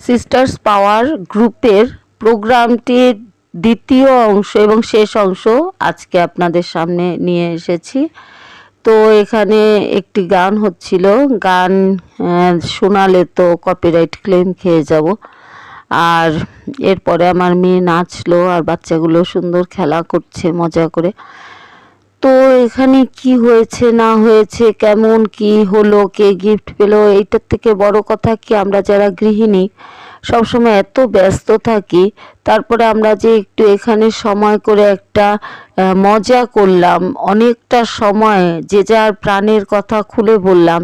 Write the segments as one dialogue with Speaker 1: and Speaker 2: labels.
Speaker 1: Sisters পাওয়ার গ্রুপের প্রোগ্রামটির দ্বিতীয় অংশ এবং শেষ অংশ আজকে আপনাদের সামনে নিয়ে এসেছি। তো এখানে একটি গান হচ্ছিল, গান শোনালে তো কপিরাইট ক্লেম খেয়ে যাব। আর এরপরে আমার মেয়ে নাচলো আর বাচ্চাগুলো সুন্দর খেলা করছে, মজা করে। তো এখানে কি হয়েছে, না হয়েছে, কেমন, কি হলো, কে গিফট পেল, এইটার থেকে বড় কথা কি আমরা যারা গৃহিণী সবসময় এত ব্যস্ত থাকি, তারপরে আমরা যে একটু এখানে সময় করে একটা মজা করলাম, অনেকটা সময় যে যার প্রাণের কথা খুলে বললাম,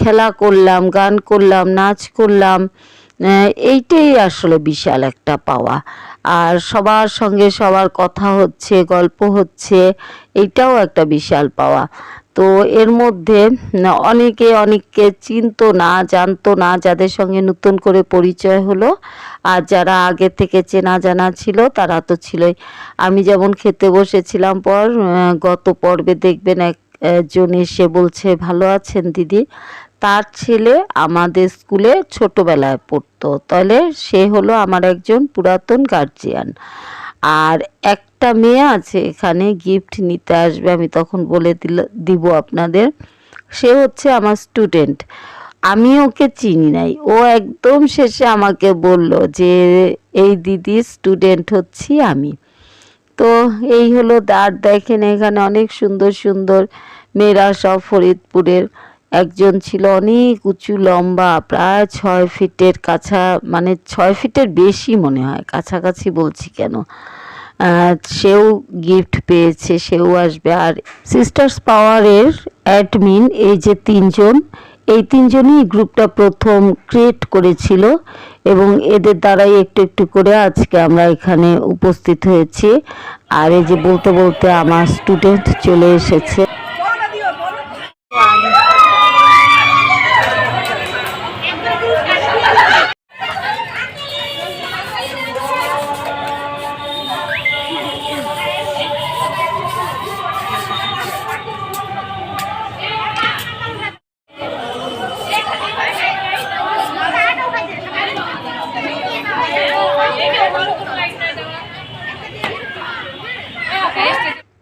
Speaker 1: খেলা করলাম, গান করলাম, নাচ করলাম এইটাই আসলে বিশাল একটা পাওয়া। আর সবার সঙ্গে সবার কথা হচ্ছে, গল্প হচ্ছে এটাও একটা বিশাল পাওয়া। তো এর মধ্যে অনেকে অনেককে চিনতো না, জানতো না, যাদের সঙ্গে নতুন করে পরিচয় হলো, আর যারা আগে থেকে চেনা জানা ছিল, তারা তো ছিলই। আমি যেমন খেতে বসেছিলাম পর গত পর্বে দেখবেন এক, একজন এসে বলছে, ভালো আছেন দিদি? তার ছেলে আমাদের স্কুলে ছোটবেলায় পড়তো। তাহলে সে হলো আমার একজন পুরাতন গার্জিয়ান আর একটা মেয়ে আছে, এখানে গিফট নিতে আসবে, আমি তখন বলে দিল, দিব আপনাদের। সে হচ্ছে আমার স্টুডেন্ট আমি ওকে চিনি নাই। ও একদম শেষে আমাকে বলল যে, এই দিদি স্টুডেন্ট হচ্ছি আমি। তো এই হলো দাঁড় দেখেন, এখানে অনেক সুন্দর সুন্দর মেয়েরা সব ফরিদপুরের। একজন ছিল অনেক উঁচু, লম্বা, প্রায় ছয় ফিটের কাছা মানে ছয় ফিটের বেশি মনে হয়, কাছাকাছি বলছি কেন? সেও গিফট পেয়েছে, সেও আসবে। আর সিস্টার্স পাওয়ারের অ্যাডমিন এই যে তিনজন, এই তিনজনই গ্রুপটা প্রথম ক্রিয়েট করেছিল এবং এদের দ্বারাই একটু একটু করে আজকে আমরা এখানে উপস্থিত হয়েছি। আর এই যে বলতে বলতে আমার স্টুডেন্ট চলে এসেছে।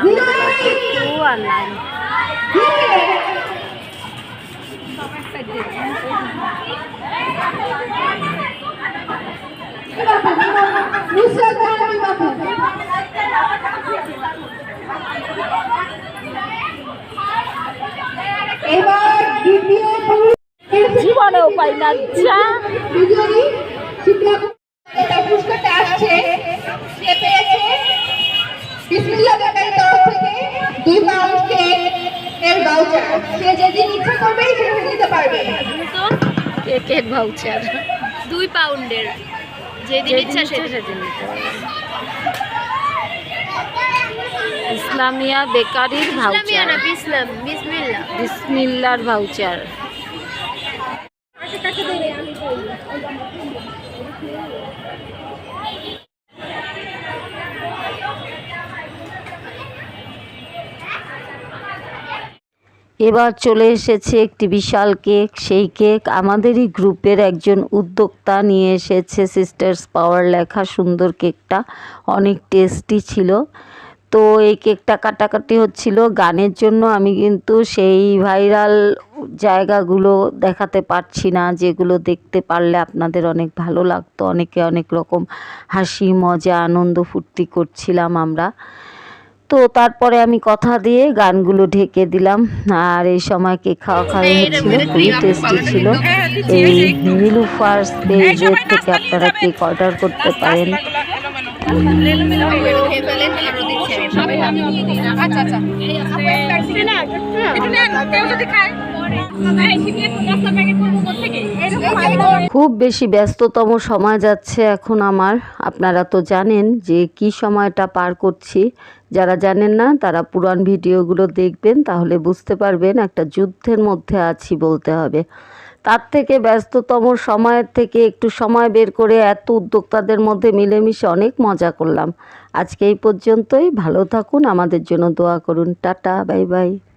Speaker 1: টু আর নাইন
Speaker 2: এবার দ্বিতীয়
Speaker 1: জীবনেও পাই না যা।
Speaker 2: বিজয়ী শিক্ষক পুরস্কারটা আসছে। বিসমিল্লাহ দুই পাউন্ড কেক এর ভাউচার সে যেদিন ইচ্ছা করবে সেদিন নিতে পারবে।
Speaker 3: তো?
Speaker 1: কেকের ভাউচার
Speaker 3: দুই পাউন্ডের যেদিন ইচ্ছা সেদিন।
Speaker 1: ইসলামিয়া বেকারির
Speaker 3: ইসলামিয়া
Speaker 1: ভাউচার বিসমিল্লার ভাউচার এবার চলে এসেছে একটি বিশাল কেক। সেই কেক আমাদেরই গ্রুপের একজন উদ্যোক্তা নিয়ে এসেছে সিস্টার্স পাওয়ার লেখা সুন্দর কেকটা। অনেক টেস্টি ছিল। তো এই কেকটা কাটাকাটি হচ্ছিল। গানের জন্য আমি কিন্তু সেই ভাইরাল জায়গাগুলো দেখাতে পারছি না, যেগুলো দেখতে পারলে আপনাদের অনেক ভালো লাগতো। অনেকে অনেক রকম হাসি, মজা, আনন্দ ফুর্তি করছিলাম আমরা। তো তারপরে আমি কথা দিয়ে গানগুলো ঢেকে দিলাম। আর এই সময় কেক খাওয়া খাওয়া হচ্ছিল খুবই টেস্টি ছিল। এই নীলুফার পেজের থেকে আপনারা কেক অর্ডার করতে পারেন।
Speaker 2: আচ্ছা আচ্ছা।
Speaker 1: খুব বেশি ব্যস্ততম সময় যাচ্ছে এখন আমার। আপনারা তো জানেন যে কি সময়টা পার করছি। যারা জানেন না, তারা পুরান ভিডিওগুলো দেখবেন, তাহলে বুঝতে পারবেন একটা যুদ্ধের মধ্যে আছি বলতে হবে। তার থেকে ব্যস্ততম সময়ের থেকে একটু সময় বের করে এত উদ্যোক্তাদের মধ্যে মিলেমিশে অনেক মজা করলাম। আজকে এই পর্যন্তই। ভালো থাকুন। আমাদের জন্য দোয়া করুন। Tata, bye bye.